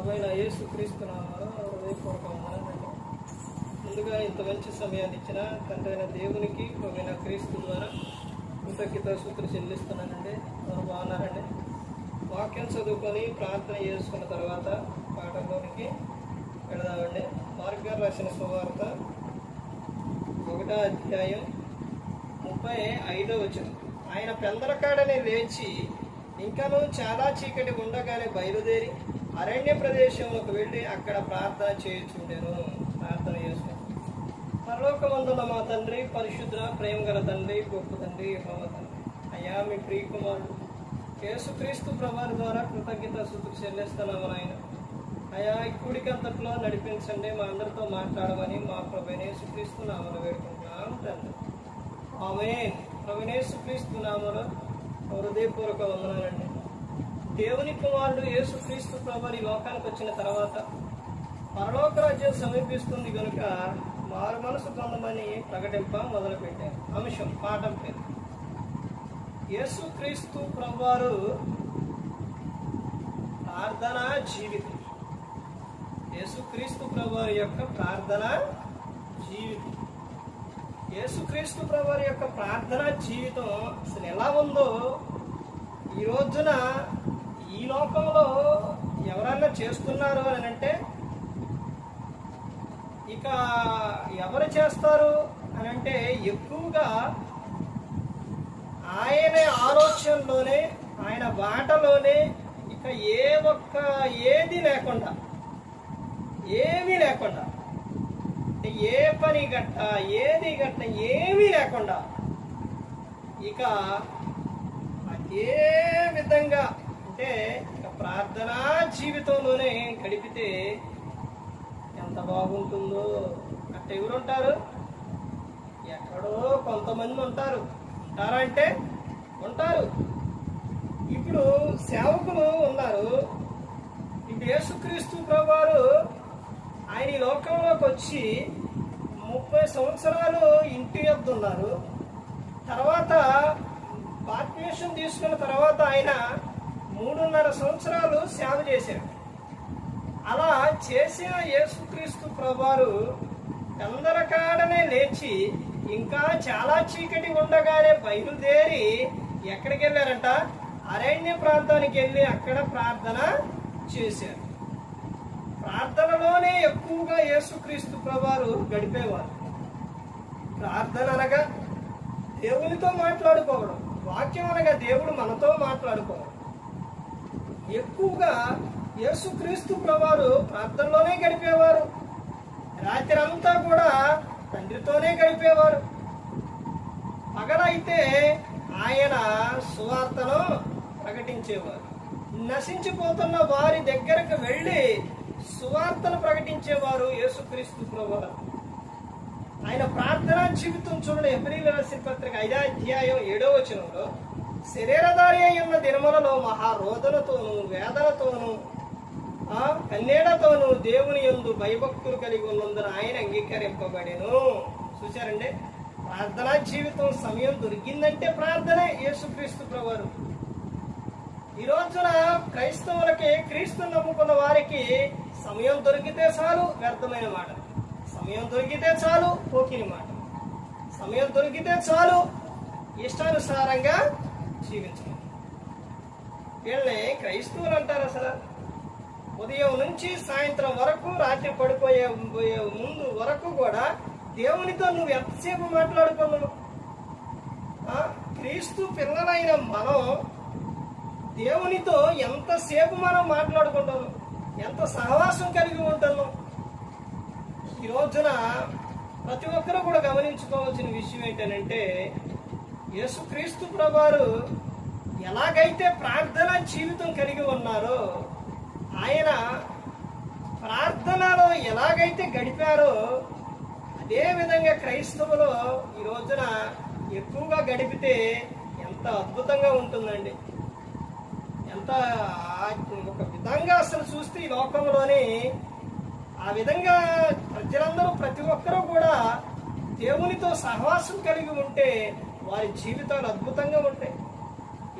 ప్రభువైన యేసు క్రీస్తు నామాలు ముందుగా ఇంత మంచి సమయాన్ని ఇచ్చిన తండ్రైన దేవునికి ప్రభువైన క్రీస్తు ద్వారా కృతజ్ఞత సూత్రం చెల్లిస్తున్నానండి. అందరూ బాగున్నారండి. వాక్యం చదువుకొని ప్రార్థన చేసుకున్న తర్వాత పాఠంలోనికి వెళదామండి. మార్గ రాసిన సువార్త ఒకటో అధ్యాయం ముప్పై ఐదో వచ్చిన ఆయన పెందరకాడని లేచి ఇంకనూ చాలా చీకటి ఉండగానే బయలుదేరి అరణ్య ప్రదేశంలోకి వెళ్ళి అక్కడ ప్రార్థన చేయుచుండెను. ప్రార్థన చేసుకుని పరలోకమందున్న మా తండ్రి పరిశుద్ర ప్రేమ గల తండ్రి గొప్ప తండ్రి భవ తండ్రి. అయ్యా మీ ప్రియకుమారుడు యేసుక్రీస్తు ప్రభావి ద్వారా కృతజ్ఞత శుద్ధికి చెల్లిస్తున్నాము నాయన. అయా ఈ కూడికంతట్లో నడిపించండి మా అందరితో మాట్లాడమని మా ప్రభుని నామను వేడుకుంటున్నాం తండ్రి. ఆమె ప్రభునేసు నామను హృదయపూర్వక వందనాలండి. దేవుని కుమారుడు యేసు క్రీస్తు ప్రభు ఈ లోకానికి వచ్చిన తర్వాత పరలోక రాజ్యం సమీపిస్తుంది కనుక మారు మనసు పొందమని ప్రకటింప మొదలుపెట్టారు. అంశం పాఠం పేరు. యేసు క్రీస్తు ప్రభువారు ప్రార్థనా జీవితం. యేసుక్రీస్తు ప్రభువారి యొక్క ప్రార్థన జీవితం. యేసుక్రీస్తు ప్రభువారి యొక్క ప్రార్థన జీవితం అసలు ఎలా ఉందో ఈ రోజున లోకంలో ఎవరన్నా చేస్తున్నారు అని అంటే ఇక ఎవరు చేస్తారు అని అంటే ఎక్కువగా ఆయన ఆలోచనలోనే ఆయన బాటలోనే ఇక ఏ ఒక్క ఏది లేకుండా ఏమీ లేకుండా ఏ పని గట్ట ఏది గట్ట ఏమీ లేకుండా ఇక అదే విధంగా అంటే ప్రార్థనా జీవితంలోనే గడిపితే ఎంత బాగుంటుందో. అంటే ఎవరుంటారు? ఎక్కడో కొంతమంది ఉంటారు. ఉంటారా అంటే? ఉంటారు. ఇప్పుడు సేవకులు ఉన్నారు. ఇప్పుడు యేసుక్రీస్తు ప్రభువారు ఆయన ఈ లోకంలోకి వచ్చి ముప్పై సంవత్సరాలు ఇంటి వద్ద ఉన్నారు. తర్వాత బాప్టిషన్ తీసుకున్న తర్వాత ఆయన మూడున్నర సంవత్సరాలు సేవ చేశారు అలా చేసిన యేసుక్రీస్తు ప్రభువారు అందరకాడనే లేచి ఇంకా చాలా చీకటి ఉండగానే బయలుదేరి ఎక్కడికి వెళ్ళారంట? అరణ్య ప్రాంతానికి వెళ్ళి అక్కడ ప్రార్థన చేశారు. ప్రార్థనలోనే ఎక్కువగా యేసుక్రీస్తు ప్రభువారు గడిపేవారు. ప్రార్థన అనగా దేవునితో మాట్లాడుకోవడం వాక్యం అనగా దేవుడు మనతో మాట్లాడుకోవడం. ఎక్కువగా యేసుక్రీస్తు ప్రభువారు ప్రార్థనలోనే గడిపేవారు. రాత్రి అంతా కూడా తండ్రితోనే గడిపేవారు. పగలైతే ఆయన సువార్తను ప్రకటించేవారు. నశించిపోతున్న వారి దగ్గరకు వెళ్ళి సువార్తను ప్రకటించేవారు యేసుక్రీస్తు ప్రభువారు. ఆయన ప్రార్థనా జీవితం చూడండి ఎబ్రిల్ రాసిన పత్రిక ఐదో అధ్యాయం ఏడో వచనంలో శరీరధారి అయి ఉన్న దినములలో మహారోదనతోనూ వేదనతోనూ కన్నీడతోనూ దేవుని యందు భయభక్తులు కలిగి ఉన్నందున ఆయన అంగీకరింపబడేను. చూశారండి? ప్రార్థనా జీవితం సమయం దొరికిందంటే ప్రార్థనే యేసుక్రీస్తు ప్రవారు ఈ రోజున క్రైస్తవులకి క్రీస్తు నమ్ముకున్న వారికి సమయం దొరికితే చాలు వ్యర్థమైన మాట. సమయం దొరికితే చాలు పోకిని మాట. సమయం దొరికితే చాలు ఇష్టానుసారంగా జీవించడం వీళ్ళని క్రైస్తవులు అంటారు అసలు. ఉదయం నుంచి సాయంత్రం వరకు రాత్రి పడిపోయే పోయే ముందు వరకు కూడా దేవునితో నువ్వు ఎంతసేపు మాట్లాడుకున్నావు? క్రీస్తు పిల్లలైన మనం దేవునితో ఎంతసేపు మనం మాట్లాడుకుంటాము? ఎంత సహవాసం కలిగి ఉంటాము ఈ రోజున ప్రతి ఒక్కరూ కూడా గమనించుకోవాల్సిన విషయం ఏంటంటే యేసుక్రీస్తు ప్రభువారు ఎలాగైతే ప్రార్థన జీవితం కలిగి ఉన్నారో ఆయన ప్రార్థనలో ఎలాగైతే గడిపారో అదే విధంగా క్రైస్తవులు ఈ రోజున ఎక్కువగా గడిపితే ఎంత అద్భుతంగా ఉంటుందండి. ఎంత ఒక విధంగా అసలు చూస్తే ఈ లోకంలోని ఆ విధంగా ప్రజలందరూ ప్రతి ఒక్కరూ కూడా దేవునితో సహవాసం కలిగి ఉంటే వారి జీవితాలు అద్భుతంగా ఉంటాయి.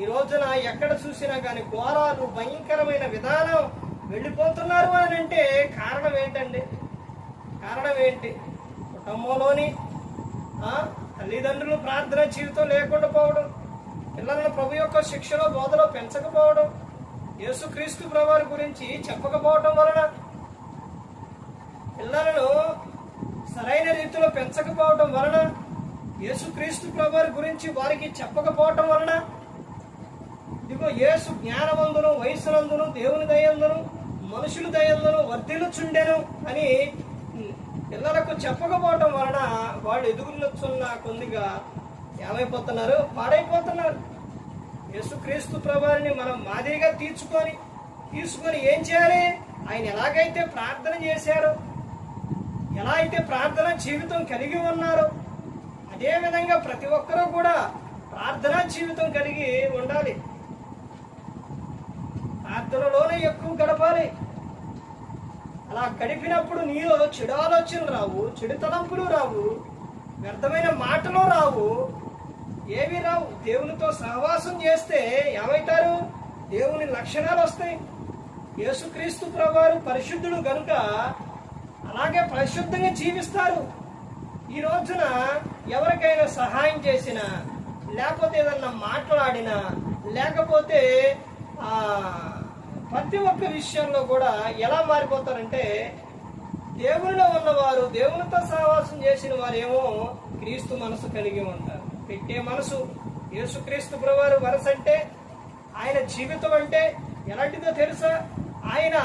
ఈ రోజున ఎక్కడ చూసినా కానీ ఘోరాలు భయంకరమైన విధానం వెళ్ళిపోతున్నారు అని అంటే కారణం ఏంటండి? కారణం ఏంటి? కుటుంబంలోని తల్లిదండ్రులు ప్రార్థన జీవితం లేకుండా పోవడం పిల్లలను ప్రభు యొక్క శిక్షలో బోధలో పెంచకపోవడం యేసుక్రీస్తు ప్రభువారి గురించి చెప్పకపోవడం వలన పిల్లలను సరైన రీతిలో పెంచకపోవడం వలన యేసుక్రీస్తు ప్రభువారి గురించి వారికి చెప్పకపోవటం వలన ఇదిగో యేసు జ్ఞానవందును వయసునందును దేవుని దయందును మనుషుల దయందును వర్ధిల్లుచుండెను అని పిల్లలకు చెప్పకపోవటం వలన వాళ్ళు ఎదుగులుచున్న కొద్దిగా ఏమైపోతున్నారు? పాడైపోతున్నారు. యేసుక్రీస్తు ప్రభువారిని మనం మాదిరిగా తీర్చుకొని తీసుకొని ఏం చేయాలి? ఆయన ఎలాగైతే ప్రార్థన చేశారో ఎలా అయితే ప్రార్థన జీవితం కలిగి ఉన్నారో అదే విధంగా ప్రతి ఒక్కరూ కూడా ప్రార్థనా జీవితం కలిగి ఉండాలి. ప్రార్థనలోనే ఎక్కువ గడపాలి. అలా గడిపినప్పుడు నీలో చెడు ఆలోచనలు రావు చెడు తలంపులు రావు వ్యర్థమైన మాటలు రావు ఏవి రావు. దేవునితో సహవాసం చేస్తే ఏమవుతారు దేవుని లక్షణాలు వస్తాయి. యేసుక్రీస్తు ప్రభువారు పరిశుద్ధుడు కనుక అలాగే పరిశుద్ధంగా జీవిస్తారు. ఈ రోజున ఎవరికైనా సహాయం చేసినా లేకపోతే ఏదన్నా మాట్లాడినా లేకపోతే ఆ, ప్రతి ఒక్క విషయంలో కూడా ఎలా మారిపోతారంటే దేవునిలో ఉన్నవారు దేవునితో సహవాసం చేసిన వారేమో క్రీస్తు మనసు కలిగి ఉంటారు. పెట్టే మనసు యేసుక్రీస్తు ప్రభువారు వరస అంటే ఆయన జీవితం అంటే ఎలాంటిదో తెలుసా? ఆయన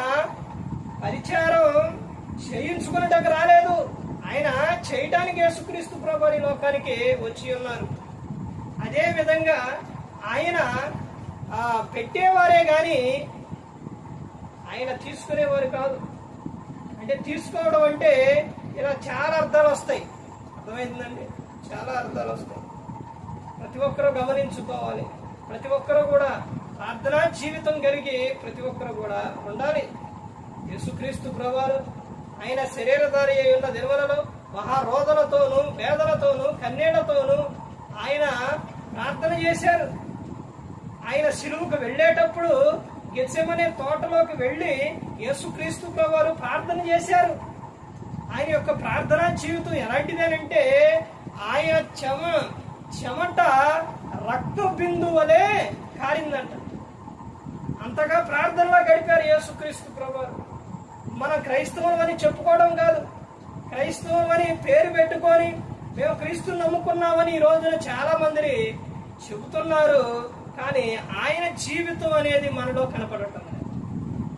పరిచారం చేయించుకునేటకు రాలేదు. ఆయన చేయటానికి యేసుక్రీస్తు ప్రభువారి లోకానికి వచ్చి ఉన్నారు. అదే విధంగా ఆయన పెట్టేవారే కానీ ఆయన తీసుకునేవారు కాదు. అంటే తీసుకోవడం అంటే ఇలా చాలా అర్థాలు వస్తాయి. అర్థమైందండి? చాలా అర్థాలు వస్తాయి. ప్రతి ఒక్కరూ గమనించుకోవాలి. ప్రతి ఒక్కరూ కూడా ప్రార్థనా జీవితం కలిగి ప్రతి ఒక్కరూ కూడా ఉండాలి. యేసుక్రీస్తు ప్రభావం ఆయన శరీరధారి అయి ఉన్న దినవలలో మహారోదనతోనూ వేదనతోనూ కన్నీళ్ళతోనూ ఆయన ప్రార్థన చేశారు. ఆయన సిలువుకు వెళ్ళేటప్పుడు గెచ్చమనే తోటలోకి వెళ్ళి యేసుక్రీస్తు వారు ప్రార్థన చేశారు. ఆయన యొక్క ప్రార్థనా జీవితం ఎలాంటిదేనంటే ఆయన చెమ చెమట రక్త బిందువలే కారిందంట. అంతగా ప్రార్థనలో గడిపారు యేసుక్రీస్తు ప్రభువారు. మనం క్రైస్తవం అని చెప్పుకోవడం కాదు. క్రైస్తవం అని పేరు పెట్టుకొని మేము క్రీస్తుని నమ్ముకున్నామని ఈ రోజున చాలా మంది చెబుతున్నారు. కానీ ఆయన జీవితం అనేది మనలో కనపడటం లేదు.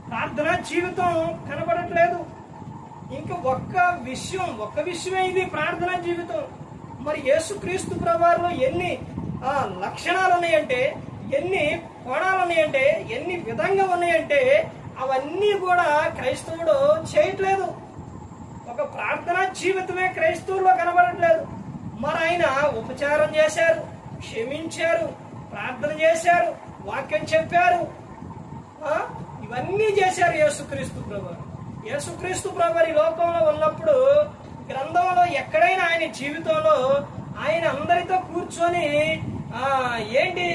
ప్రార్థన జీవితం కనపడట్లేదు. ఇంకా ఒక్క విషయం ఒక్క విషయమే ఇది ప్రార్థన జీవితం. మరి యేసుక్రీస్తు ప్రభావంలో ఎన్ని ఆ, లక్షణాలు ఉన్నాయంటే ఎన్ని కోణాలు ఉన్నాయంటే ఎన్ని విధంగా ఉన్నాయంటే అవన్నీ కూడా క్రైస్తవుడు చేయట్లేదు. ఒక ప్రార్థన జీవితమే క్రైస్తవుల్లో కనబడట్లేదు. మరి ఆయన ఉపచారం చేశారు క్షమించారు ప్రార్థన చేశారు వాక్యం చెప్పారు. ఇవన్నీ చేశారు యేసుక్రీస్తు ప్రభు. యేసుక్రీస్తు ప్రభు ఈ లోకంలో ఉన్నప్పుడు గ్రంథంలో ఎక్కడైనా ఆయన జీవితంలో ఆయన అందరితో కూర్చొని ఏంటి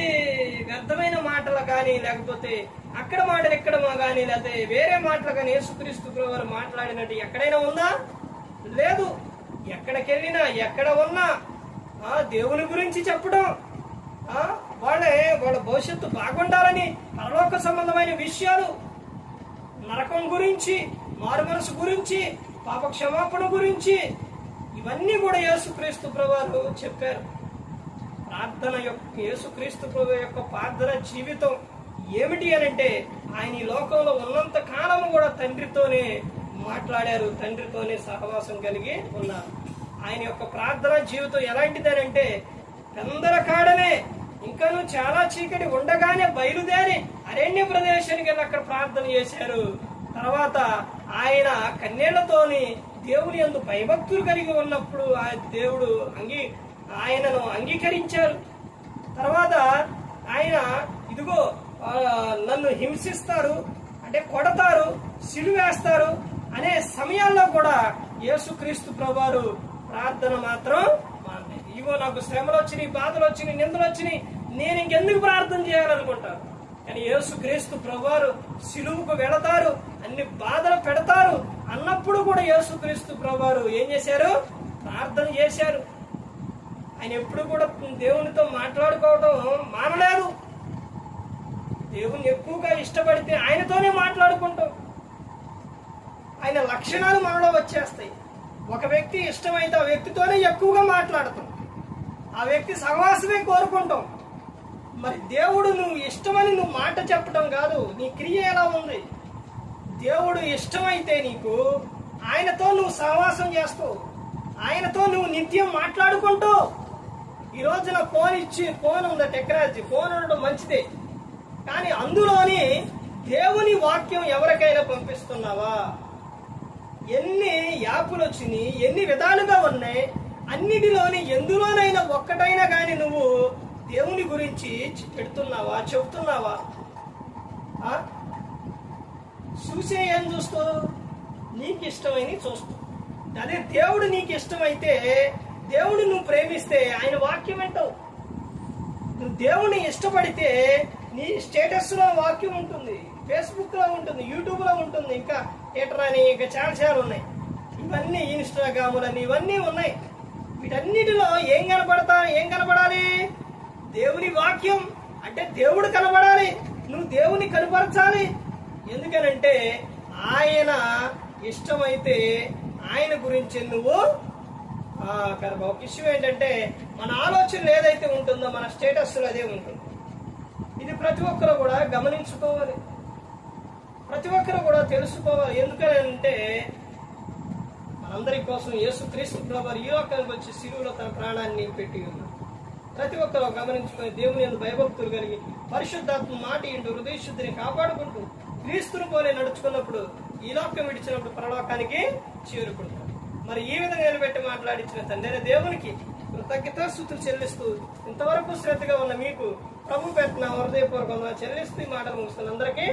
వ్యర్థమైన మాటలు కానీ లేకపోతే అక్కడ మాటలు ఎక్కడ కానీ లేకపోతే వేరే మాటలు కానీ యేసుక్రీస్తు వారు మాట్లాడినట్టు ఎక్కడైనా ఉందా లేదు. ఎక్కడికెళ్ళినా ఎక్కడ ఉన్నా ఆ దేవుని గురించి చెప్పడం ఆ వాళ్ళే వాళ్ళ భవిష్యత్తు బాగుండాలని పరలోక సంబంధమైన విషయాలు నరకం గురించి మారు మనసు గురించి పాప క్షమాపణ గురించి ఇవన్నీ కూడా యేసుక్రీస్తు ప్రభువారు చెప్పారు. ప్రార్థన యొక్క యేసుక్రీస్తు ప్రభు యొక్క ప్రార్థన జీవితం ఏమిటి అని అంటే ఆయన ఈ లోకంలో ఉన్నంత కాలం కూడా తండ్రితోనే మాట్లాడారు తండ్రితోనే సహవాసం కలిగి ఉన్నారు. ఆయన యొక్క ప్రార్థన జీవితం ఎలాంటిదనంటే పెందల కాడనే ఇంకాను చాలా చీకటి ఉండగానే బయలుదేరి అరణ్య ప్రదేశానికి వెళ్ళి అక్కడ ప్రార్థన చేశారు. తర్వాత ఆయన కన్నీళ్ళతోని దేవుని యందు భయభక్తులు కలిగి ఉన్నప్పుడు ఆ దేవుడు అంగీ ఆయనను అంగీకరించారు. తర్వాత ఆయన ఇదిగో నన్ను హింసిస్తారు అంటే కొడతారు సిలువేస్తారు అనే సమయాల్లో కూడా యేసుక్రీస్తు ప్రభువారు ప్రార్థన మాత్రం మానలేదు ఇగో నాకు శ్రమలు వచ్చినాయి బాధలు వచ్చినాయి నిందలు వచ్చినాయి నేను ఇంకెందుకు ప్రార్థన చేయాలనుకుంటాను? కానీ యేసుక్రీస్తు ప్రభువారు సిలువుకు వెళతారు అన్ని బాధలు పెడతారు అన్నప్పుడు కూడా యేసుక్రీస్తు ప్రభువారు ఏం చేశారు? ప్రార్థన చేశారు. ఆయన ఎప్పుడు కూడా దేవునితో మాట్లాడుకోవడం మానలేదు దేవుని ఎక్కువగా ఇష్టపడితే ఆయనతోనే మాట్లాడుకుంటాం. ఆయన లక్షణాలు మనలో వచ్చేస్తాయి. ఒక వ్యక్తి ఇష్టమైతే ఆ వ్యక్తితోనే ఎక్కువగా మాట్లాడతాం. ఆ వ్యక్తి సహవాసమే కోరుకుంటాం. మరి దేవుడు నువ్వు ఇష్టమని నువ్వు మాట చెప్పడం కాదు నీ క్రియ ఎలా ఉంది? దేవుడు ఇష్టమైతే నీకు ఆయనతో నువ్వు సహవాసం చేస్తావు. ఆయనతో నువ్వు నిత్యం మాట్లాడుకుంటూ ఈ రోజున ఫోన్ ఇచ్చి ఫోన్ ఉన్న టెక్నాలజీ ఫోన్ ఉండడం మంచిదే. కానీ అందులోని దేవుని వాక్యం ఎవరికైనా పంపిస్తున్నావా? ఎన్ని యాప్లు వచ్చినాయి ఎన్ని విధాలుగా ఉన్నాయి అన్నిటిలోని ఎందులోనైనా ఒక్కటైనా కానీ నువ్వు దేవుని గురించి పెడుతున్నావా చెప్తున్నావా? ఆ? చూసే ఏం చూస్తావు నీకు ఇష్టమైనవి చూస్తావు అదే దేవుడు నీకు ఇష్టమైతే దేవుడు నువ్వు ప్రేమిస్తే ఆయన వాక్యం వింటావు నువ్వు దేవుని ఇష్టపడితే నీ స్టేటస్లో వాక్యం ఉంటుంది ఫేస్బుక్లో ఉంటుంది యూట్యూబ్లో ఉంటుంది ఇంకా థియేటర్ అని ఇంకా చాలా చాలా ఉన్నాయి. ఇవన్నీ ఇన్స్టాగ్రాములని ఇవన్నీ ఉన్నాయి. వీటన్నిటిలో ఏం కనపడతా ఏం కనపడాలి? దేవుని వాక్యం అంటే దేవుడు కనపడాలి. నువ్వు దేవుని కనపరచాలి. ఎందుకనంటే ఆయన ఇష్టమైతే ఆయన గురించి నువ్వు ఒక ఇష్యూ ఏంటంటే మన ఆలోచనలు ఏదైతే ఉంటుందో మన స్టేటస్లో అదే ఉంటుంది. ఇది ప్రతి ఒక్కరు కూడా గమనించుకోవాలి. ప్రతి ఒక్కరు కూడా తెలుసుకోవాలి. ఎందుకంటే మనందరి కోసం యేసుక్రీస్తు ప్రభు ఈ లోకానికి వచ్చి సిలువలో తన ప్రాణాన్ని పెట్టి ఉన్నాడు. ప్రతి ఒక్కరు గమనించుకొని దేవుని యందు భయభక్తులు కలిగి పరిశుద్ధాత్మ మాట ఇంటూ హృదయ శుద్ధిని కాపాడుకుంటూ క్రీస్తుని పోలే నడుచుకున్నప్పుడు ఈ లోకం విడిచినప్పుడు పరలోకానికి చేరుకుంటారు. మరి ఈ విధంగా నిలబెట్టి మాట్లాడించిన తండ్రి దేవునికి కృతజ్ఞత స్థుతులు చెల్లిస్తూ ఇంతవరకు శ్రద్ధగా ఉన్న మీకు ప్రభు పెట్టిన హృదయపూర్వకంగా చెల్లిస్తూ ఈ మాటలు ముగిస్తున్న అందరికీ